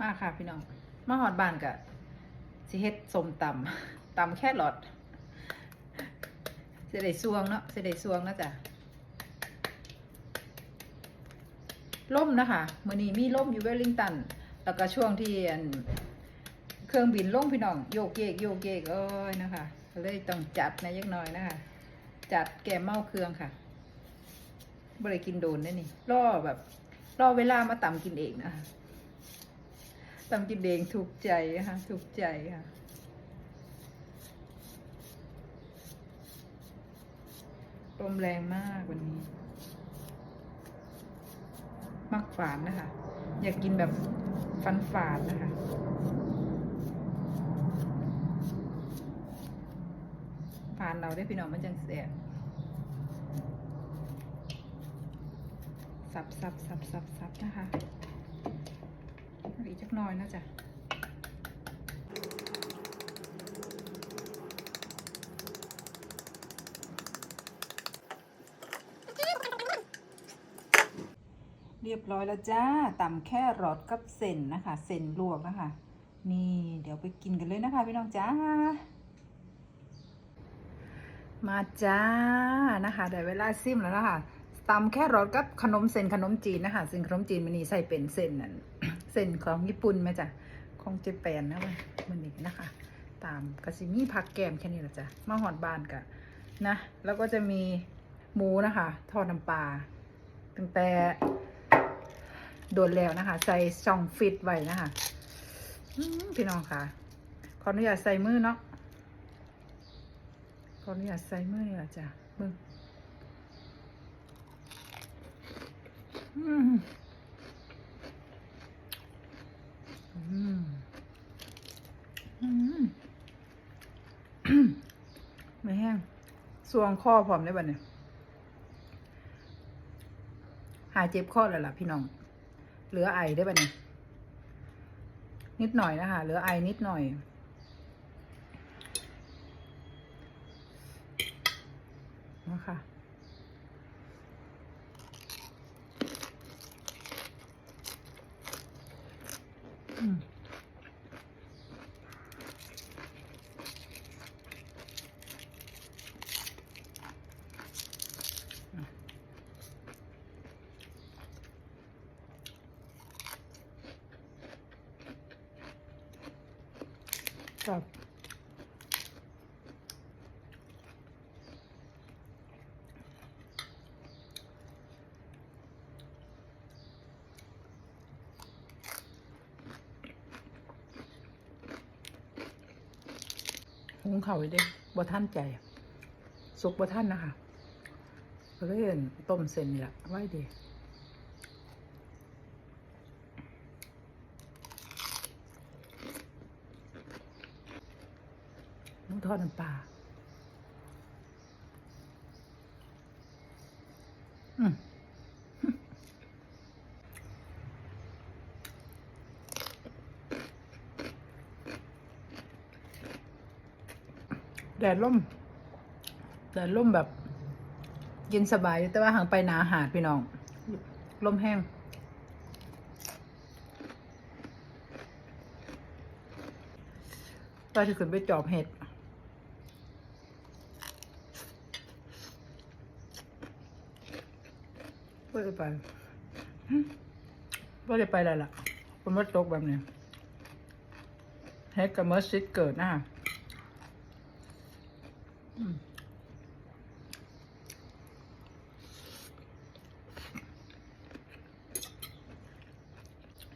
มาค่ะพี่น้อง มาหอดบานกะสิเฮ็ดสมตำตำแค่หลอดสิได้ซวงเนาะสิได้ซวงนะจ้ะล่มนะคะมื้อนี้มีล่มอยู่เวลลิงตัน แล้วก็ช่วงที่เครื่องบินล่มพี่น้องโยกเยกโยกเยกเอ้ยนะคะเลยต้องจัดนะยักน่อยนะคะ จัดแกเมาเครื่องค่ะบริกินโดนได้นี่ รอแบบ รอเวลามาตำกินเองนะคะ ตำกินเองถูกใจค่ะ ถูกใจค่ะ ลมแรงมากวันนี้ มักฝานนะคะ อยากกินแบบฟันฝานนะคะฝานเราได้พี่น้องมันจังเสียสับสับสับสับสับนะคะ อีกจักหน้อยนะจ๊ะเรียบร้อยแล้วจ้าตำแค่รอดกับเส้นนะคะเส้นลวกนะคะ นี่เดี๋ยวไปกินกันเลยนะคะพี่น้องจ้า มาจ้านะคะเดี๋ยวเวลาซิมแล้วนะคะตำแค่รสกับขนมเส้นขนมจีนนะคะซึ่งขนมจีนมันนี่ใส่เป็นเส้นนั่น ส้นของญี่ปุ่นไหมจ้ะของเจแปนนะมันนี่นะคะ ตามกระซิมีผักแกมแค่นี้แหละจ้ะมาหอดบานกะนะ แล้วก็จะมีหมูนะคะ ทอดน้ำปลาตั้งแต่โดนแล้วนะคะ ใส่ช่องฟิตไว้นะคะพี่น้องค่ะ ขออนุญาตใส่มือเนาะขออนุญาตใส่มือนี่แหละจ้ะมึง อืมอืมอืม ไม่แห้งสวงข้อพร้อมได้บ่เนี่ยหายเจ็บข้อแล้วล่ะพี่น้อง เหลือไอได้บ่เนี่ยนิดหน่อยนะคะเหลือไอนิดหน่อยนะคะ ครับหุงเข่าไว้เด้บ่ท่านใจ สุกบ่ท่านนะคะเลยเห็นต้มเส้นนี่แหละไว้ดีน้อง ทอดน้ำปลาอืมแดดร่มแดดร่มแบบ เย็นสบายอยู่แต่ว่าห่างไปหนาหาดพี่น้องลมแห้งก็จะขึ้นไปจอบเห็ด ไม่ได้ไปไม่ได้ไปอะไรล่ะคนว่าตกแบบนี้เฮ็ดกับเมอร์ซิดเกิดนะคะ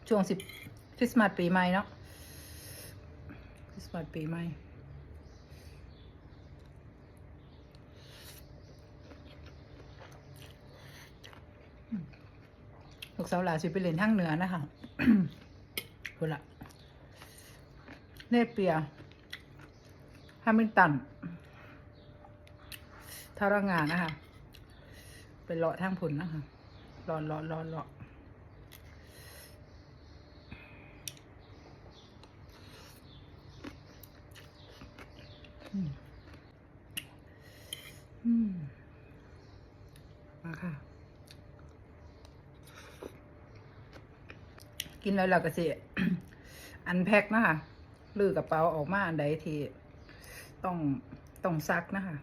ช่วงสิบคริสต์มาสปีใหม่เนาะคริสต์มาสปีใหม่อืมลูก สาวหลาสิไปเล่นทางเหนือนะคะคุณละเนเปียฮามิลตันทารางานนะคะ เป็นเลาะทางผลนะคะรอนรอนรอนเลาะอืมอืมมาค่ะ กินแล้วเราก็สิอันแพ็คนะคะลือกระเป๋าออกมาอันใดที่ต้องต้องซักนะคะ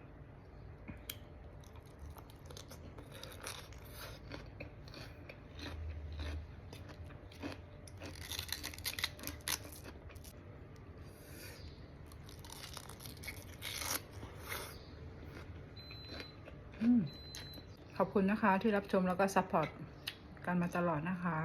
ขอบคุณนะคะที่รับชมแล้วก็ซัพพอร์ตกันมาตลอดนะคะ